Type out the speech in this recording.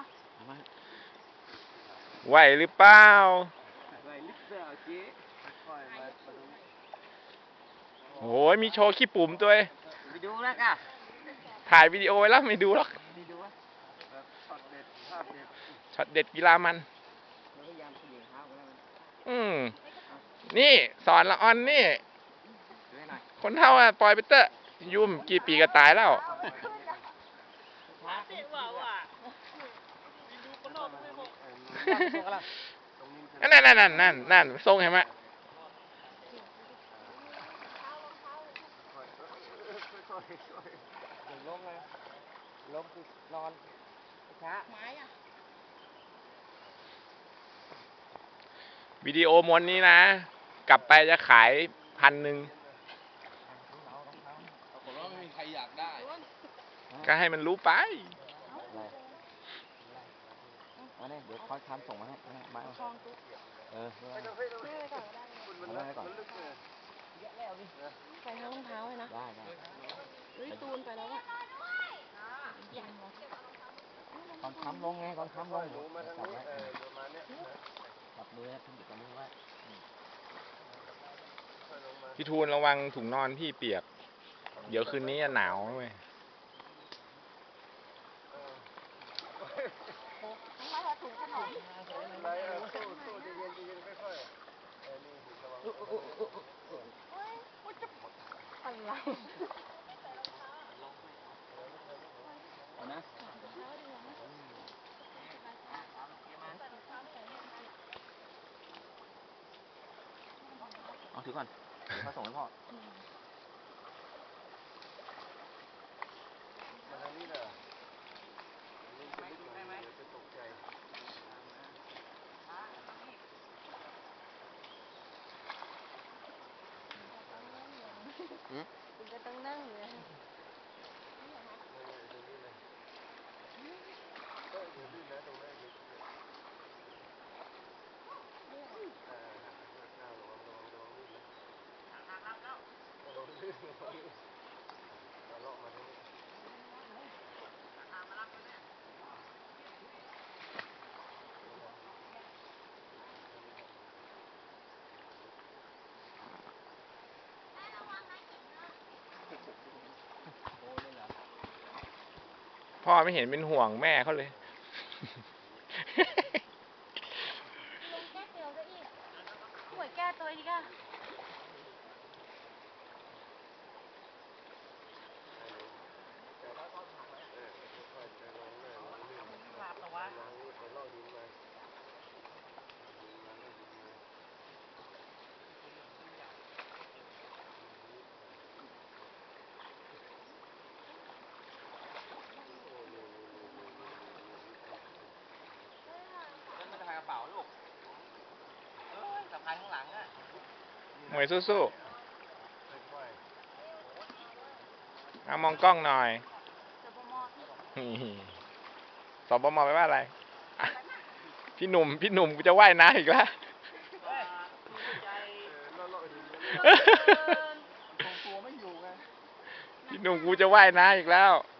ะเอามาไหวหรือเปล่าไรลิเตอร์เจ๊ค่อยมามาดูโอ้ยมีโชว์ขี้ปุ่มด้วยไปดูแล้วกันถ่ายวิดีโอไว้แล้วไม่ดูหรอกไปดูวะแบบช็อตเด็ดภาพเด็ดช็อตเด็ดกีฬามันเราพยายามเสียงเท้ากันแล้วมัน อืม นี่สอนละออนนี่ดูให้หน่อยคนเท่าอะปล่อยไปเตอะยุ่มกี่ปีก็ตายแล้ว นั่นนั่นนั่นนั่นนั่นทรงเห็นไหมอย่าล้มเลยล้มคือนอนช้าไม้อะวิดีโอมวนนี้นะ กลับไปจะขายพันหนึ่งผมว่าไม่มีใครอยากได้ก็ให้มันรู้ไปอะไร มาเนี่ยเดี๋ยวคอยทำส่งมาให้มามาเอาคลองตุ๊กเออเออแม่ไปก่อนก็ได้เอาไว้ก่อนใส่ทั้งรองเท้าเลยนะได้ได้เฮ้ยตูนไปแล้วอะยังเหรอก่อนทำลงไงก่อนทำลงเดี๋ยวจับไว้เออจับมือนะคุณอยู่ตรงนี้ไว้พี่ทูนระวังถุงนอนพี่เปียก เดี๋ยวคืนนี้จะหนาวเว้ย ไม่เอาถุงขนม อะไรเอานะเอาถือก่อนเดี๋ยวเขาส่งให้พ่อ คุณก็ต้องนั่งเลย พ่อไม่เห็นเป็นห่วงแม่เขาเลย แก้เตียวก็อีกป่วยแก้ตัวอีกอะกระเป๋าลูกเอ้ยสะพายข้างหลังอะหมวยสู้ๆเอามองกล้องหน่อยจะประมอที่สอบมอไปว่าอะไรอะพี่หนุ่ม พี่หนุ่มกูจะว่ายน้ำอีกแล้วคงตัวไม่อยู่ไงพี่หนุ่มกูจะว่ายน้ำอีกแล้วเ